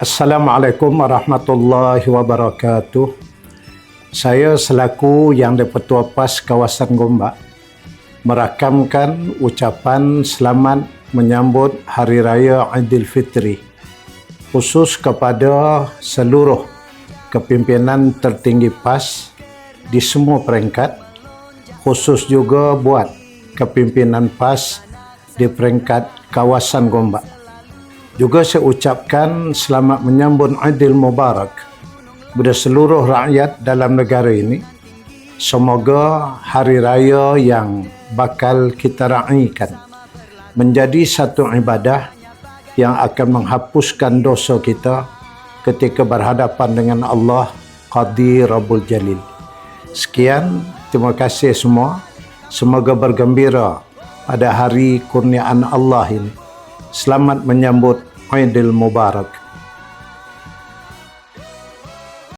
Assalamualaikum warahmatullahi wabarakatuh. Saya selaku Yang di-Pertua PAS kawasan Gombak merakamkan ucapan selamat menyambut Hari Raya Aidilfitri khusus kepada seluruh kepimpinan tertinggi PAS di semua peringkat khusus juga buat kepimpinan PAS di peringkat kawasan Gombak. Juga saya ucapkan selamat menyambut Aidil Mubarak kepada seluruh rakyat dalam negara ini. Semoga hari raya yang bakal kita raikan menjadi satu ibadah yang akan menghapuskan dosa kita ketika berhadapan dengan Allah Qadi Rabbul Jalil. Sekian, terima kasih semua. Semoga bergembira pada hari kurniaan Allah ini. Selamat menyambut Aidil Mubarak.